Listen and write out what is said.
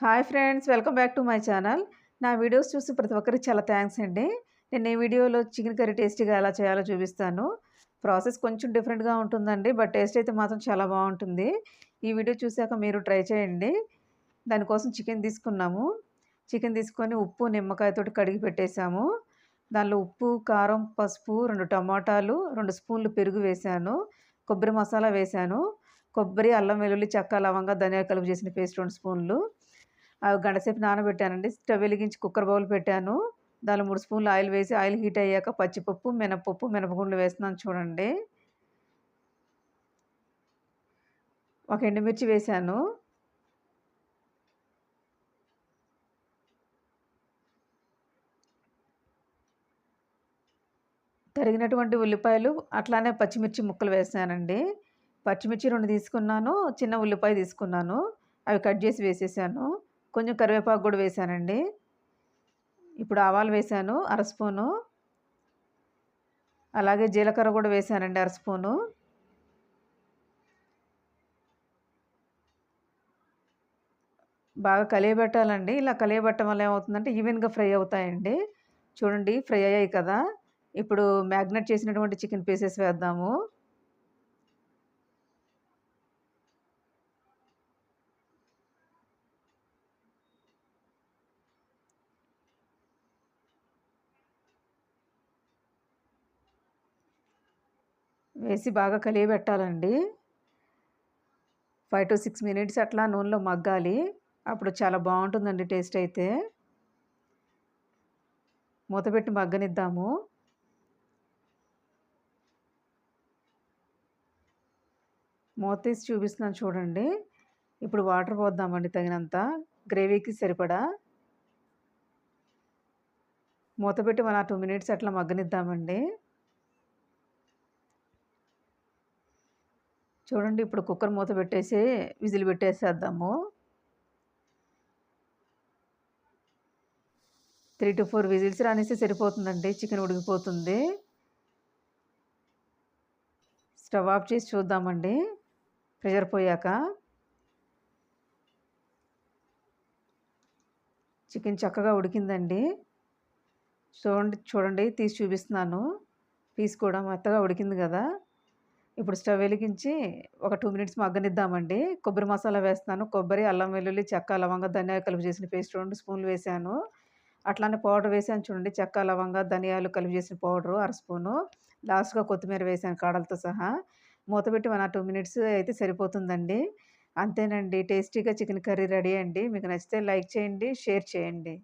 Hi friends welcome back to my channel. నా videos చూసి ప్రతి ఒక్కరికి చాలా థ్యాంక్స్ అండి. నేను ఈ వీడియోలో చికెన్ కర్రీ టేస్టీగా ఎలా చేయాలో చూపిస్తాను. ప్రాసెస్ కొంచెం డిఫరెంట్గా ఉంటుందండి బట్ టేస్ట్ అయితే మాత్రం చాలా బాగుంటుంది. ఈ వీడియో చూశాక మీరు ట్రై చేయండి. దానికోసం చికెన్ తీసుకున్నాము. చికెన్ తీసుకొని ఉప్పు నిమ్మకాయతోటి కడిగి పెట్టేశాము. దానిలో ఉప్పు కారం పసుపు రెండు టమాటాలు రెండు స్పూన్లు పెరుగు వేశాను. కొబ్బరి మసాలా వేశాను. కొబ్బరి అల్లం వెల్లుల్లి చెక్క లవంగా ధనియాలు కలుపు చేసిన పేస్ట్ రెండు స్పూన్లు. గంటసేపు నానబెట్టానండి. స్టవ్ వెలిగించి కుక్కర్ బౌల్ పెట్టాను. దానిలో మూడు స్పూన్లు ఆయిల్ వేసి ఆయిల్ హీట్ అయ్యాక పచ్చిపప్పు మినపప్పు మినపగుండ్లు వేస్తున్నాను చూడండి. ఒక ఎండుమిర్చి వేశాను. తరిగినటువంటి ఉల్లిపాయలు అట్లానే పచ్చిమిర్చి ముక్కలు వేసానండి. పచ్చిమిర్చి రెండు తీసుకున్నాను చిన్న ఉల్లిపాయ తీసుకున్నాను. అవి కట్ చేసి వేసేసాను. కొంచెం కరివేపాకు కూడా వేసానండి. ఇప్పుడు ఆవాలు వేసాను అర స్పూను. అలాగే జీలకర్ర కూడా వేసానండి అర స్పూను. బాగా కలియబెట్టాలండి. ఇలా కలియబెట్టడం వల్ల ఏమవుతుందంటే ఈవెన్గా ఫ్రై అవుతాయండి. చూడండి ఫ్రై అయ్యాయి కదా. ఇప్పుడు మ్యాగ్నెట్ చేసినటువంటి చికెన్ పీసెస్ వేద్దాము. వేసి బాగా కలియబెట్టాలండి. ఫైవ్ టు సిక్స్ మినిట్స్ అట్లా నూనెలో మగ్గాలి. అప్పుడు చాలా బాగుంటుందండి టేస్ట్ అయితే. మూతపెట్టి మగ్గనిద్దాము. మూత తీసి చూపిస్తున్నాను చూడండి. ఇప్పుడు వాటర్ పోద్దామండి తగినంత. గ్రేవీకి సరిపడా. మూత పెట్టి మన టూ మినిట్స్ అట్లా మగ్గనిద్దామండి. చూడండి ఇప్పుడు కుక్కర్ మూత పెట్టేసి విజిల్ పెట్టేసేద్దాము. త్రీ టు ఫోర్ విజిల్స్ రానిస్తే సరిపోతుందండి చికెన్ ఉడికిపోతుంది. స్టవ్ ఆఫ్ చేసి చూద్దామండి ప్రెషర్ పోయాక. చికెన్ చక్కగా ఉడికిందండి. చూడండి చూడండి తీసి చూపిస్తున్నాను. పీస్ కూడా మెత్తగా ఉడికింది కదా. ఇప్పుడు స్టవ్ వెలిగించి ఒక టూ మినిట్స్ మగ్గనిద్దామండి. కొబ్బరి మసాలా వేస్తున్నాను. కొబ్బరి అల్లం వెల్లుల్లి చెక్క లవంగా ధనియాలు కలిపి చేసిన పేస్ట్ రెండు స్పూన్లు వేసాను అట్లానే పౌడర్ వేసాను చూడండి. చెక్క లవంగా ధనియాలు కలిపి చేసిన పౌడరు అర స్పూను. లాస్ట్గా కొత్తిమీర వేసాను కాడలతో సహా. మూత పెట్టి మన టూ మినిట్స్ అయితే సరిపోతుందండి. అంతేనండి. టేస్టీగా చికెన్ కర్రీ రెడీ అండి. మీకు నచ్చితే లైక్ చేయండి షేర్ చేయండి.